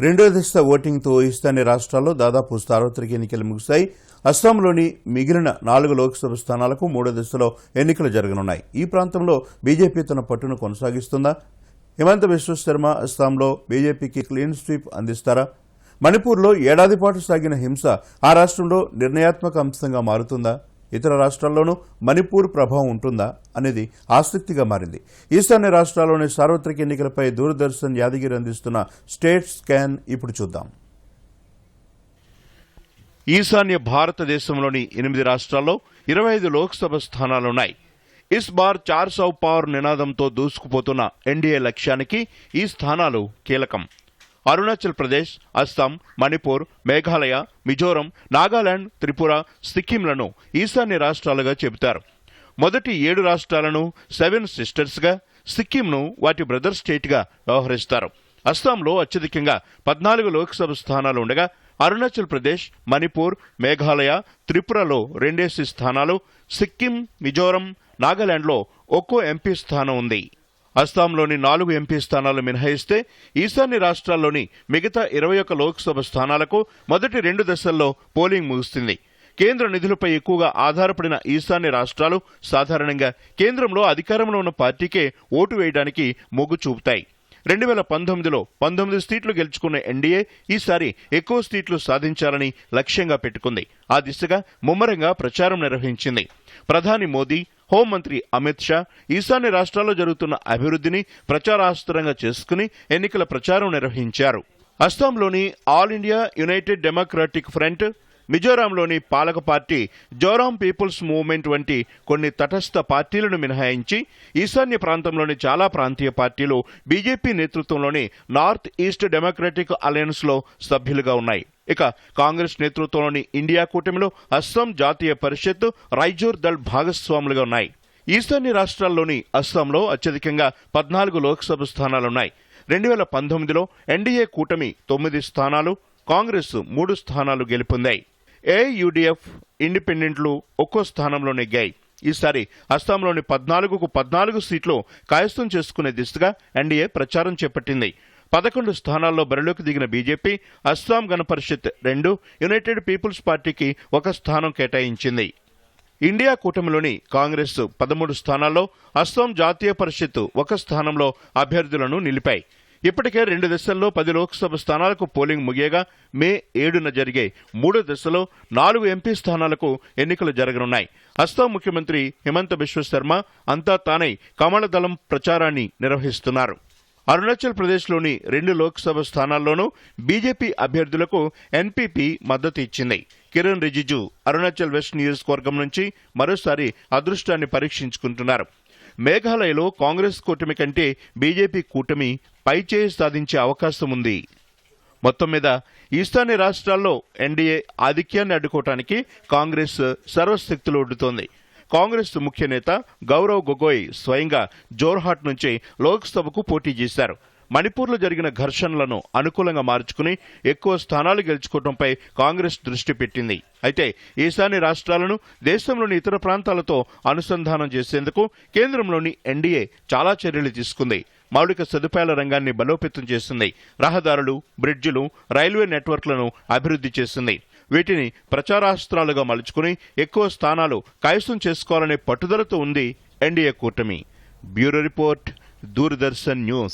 రెండో దశ ఓటింగ్తో ఈశాన్య రాష్ట్రాల్లో దాదాపు సార్వత్రిక ఎన్నికలు ముగిశాయి అస్సాంలోని మిగిలిన నాలుగు లోక్సభ స్థానాలకు మూడో దశలో ఎన్నికలు జరగనున్నాయి. ఈ ప్రాంతంలో బీజేపీ తన పట్టును కొనసాగిస్తుందా? హిమంత విశ్వశర్మ అస్సాంలో బీజేపీకి క్లీన్ స్వీప్ అందిస్తారా? మణిపూర్లో ఏడాది పాటు సాగిన హింస ఆ రాష్ట్రంలో నిర్ణయాత్మక అంశంగా మారుతుందా? ఇతర రాష్ట్రాల్లోనూ మణిపూర్ ప్రభావం ఉంటుందా అనేది ఆసక్తిగా మారింది. ఈశాన్య రాష్ట్రాల్లోని సార్వత్రిక ఎన్నికలపై దూరదర్శన్ యాదగిరి అందిస్తున్న స్టేట్ స్కాన్ ఇప్పుడు చూద్దాం. ఈశాన్య భారతదేశంలోని ఎనిమిది రాష్ట్రాల్లో ఇరవై ఐదు లోక్సభ స్థానాలున్నాయి ఇస్ బార్ చార్ సౌ పార్ నినాదంతో దూసుకుపోతున్న ఎన్డీఏ లక్ష్యానికి ఈ స్థానాలు కీలకం. అరుణాచల్ ప్రదేశ్ అస్సాం మణిపూర్ మేఘాలయ మిజోరం నాగాలాండ్ త్రిపుర సిక్కింలను ఈశాన్య రాష్ట్రాలుగా చెబుతారు. మొదటి ఏడు రాష్ట్రాలను సెవెన్ సిస్టర్స్గా సిక్కింను వాటి బ్రదర్ స్టేట్గా వ్యవహరిస్తారు. అస్సాంలో అత్యధికంగా పద్నాలుగు లోక్సభ స్థానాలు ఉండగా అరుణాచల్ ప్రదేశ్ మణిపూర్ మేఘాలయ త్రిపురలో రెండేసి స్థానాలు సిక్కిం మిజోరం నాగాలాండ్లో ఒక్కో ఎంపీ స్థానం ఉంది. అస్సాంలోని నాలుగు ఎంపీ స్థానాలు మినహాయిస్తే ఈశాన్య రాష్ట్రాల్లోని మిగతా ఇరవై ఒక్క లోక్సభ స్థానాలకు మొదటి రెండు దశల్లో పోలింగ్ ముగుస్తుంది. కేంద్ర నిధులపై ఎక్కువగా ఆధారపడిన ఈశాన్య రాష్ట్రాలు సాధారణంగా కేంద్రంలో అధికారంలో ఉన్న పార్టీకే ఓటు వేయడానికి మొగ్గు చూపుతాయి. రెండు వేల పంతొమ్మిదిలో పంతొమ్మిది సీట్లు గెలుచుకున్న ఎన్డీఏ ఈసారి ఎక్కువ సీట్లు సాధించాలని లక్ష్యంగా పెట్టుకుంది. ఆ దిశగా ముమ్మరంగా ప్రచారం నిర్వహించింది. ప్రధాని మోదీ హోంమంత్రి అమిత్ షా ఈశాన్య రాష్ట్రాల్లో జరుగుతున్న అభివృద్ధిని ప్రచారాస్త్రంగా చేసుకుని ఎన్నికల ప్రచారం నిర్వహించారు. అస్సాంలోని All India United Democratic Front మిజోరాంలోని పాలక పార్టీ జోరాం పీపుల్స్ మూవ్మెంట్ వంటి కొన్ని తటస్థ పార్టీలను మినహాయించి ఈశాన్య ప్రాంతంలోని చాలా ప్రాంతీయ పార్టీలు బీజేపీ నేతృత్వంలోని నార్త్ ఈస్ట్ డెమోక్రటిక్ అలయన్స్లో సభ్యులుగా ఉన్నాయి. ఇక కాంగ్రెస్ నేతృత్వంలోని ఇండియా కూటమిలో అస్సాం జాతీయ పరిషత్ రైజోర్ దళ్ భాగస్వాములుగా ఉన్నాయి. ఈశాన్య రాష్ట్రాల్లోని అస్సాంలో అత్యధికంగా పద్నాలుగు లోక్సభ స్థానాలున్నాయి. రెండు వేల పంతొమ్మిదిలో ఎన్డీఏ కూటమి తొమ్మిది స్థానాలు కాంగ్రెస్ మూడు స్థానాలు గెలుపొందాయి. ఏయుడిఎఫ్ ఇండిపెండెంట్లు ఒక్కో స్థానంలో నెగ్గాయి ఈసారి అస్సాంలోని పద్నాలుగుకు పద్నాలుగు సీట్లు కాయస్థం చేసుకునే దిశగా ఎన్డీఏ ప్రచారం చేపట్టింది. పదకొండు స్థానాల్లో బరిలోకి దిగిన బీజేపీ అస్సాం గణ పరిషత్ రెండు యునైటెడ్ పీపుల్స్ పార్టీకి ఒక స్థానం కేటాయించింది. ఇండియా కూటమిలోని కాంగ్రెస్ పదమూడు స్థానాల్లో అస్సాం జాతీయ పరిషత్ ఒక స్థానంలో అభ్యర్థులను నిలిపాయి. ఇప్పటికే రెండు దశల్లో పది లోక్సభ స్థానాలకు పోలింగ్ ముగియగా మే ఏడున జరిగే మూడో దశలో నాలుగు ఎంపీ స్థానాలకు ఎన్నికలు జరగనున్నాయి. అస్సాం ముఖ్యమంత్రి హిమంత బిశ్వ శర్మ అంతా తానై కమలదళం ప్రచారాన్ని నిర్వహిస్తున్నారు. అరుణాచల్ ప్రదేశ్లోని రెండు లోక్సభ స్థానాల్లోనూ బీజేపీ అభ్యర్థులకు ఎన్పీపీ మద్దతు ఇచ్చింది. కిరణ్ రిజిజు అరుణాచల్ వెస్ట్ నియోజకవర్గం నుంచి మరోసారి అదృష్టాన్ని పరీక్షించుకుంటున్నారు. మేఘాలయలో కాంగ్రెస్ కూటమి కంటే బీజేపీ కూటమి పైచేయి సాధించే అవకాశం ఉంది. మొత్తం మీద ఈశాన్య రాష్ట్రాల్లో ఎన్డీఏ ఆధిక్యాన్ని అడ్డుకోవటానికి కాంగ్రెస్ సర్వశక్తులు ఒడ్డుతోంది. కాంగ్రెస్ ముఖ్య నేత గౌరవ్ గొగోయ్ స్వయంగా జోర్హాట్ నుంచి లోక్సభకు పోటీ చేశారు. మణిపూర్లో జరిగిన ఘర్షణలను అనుకూలంగా మార్చుకుని ఎక్కువ స్థానాలు గెలుచుకోవడంపై కాంగ్రెస్ దృష్టి పెట్టింది. అయితే ఈశాన్య రాష్ట్రాలను దేశంలోని ఇతర ప్రాంతాలతో అనుసంధానం చేసేందుకు కేంద్రంలోని ఎన్డీఏ చాలా చర్యలు తీసుకుంది. మౌలిక సదుపాయాల రంగాన్ని బలోపేతం చేసింది. రహదారులు బ్రిడ్జిలు రైల్వే నెట్వర్క్లను అభివృద్ధి చేసింది. వీటిని ప్రచారాస్త్రాలుగా మలుచుకుని ఎక్కువ స్థానాలు కైసం చేసుకోవాలనే పట్టుదలతో ఉంది ఎన్డీఏ కూటమి. Bureau report Doordarshan news.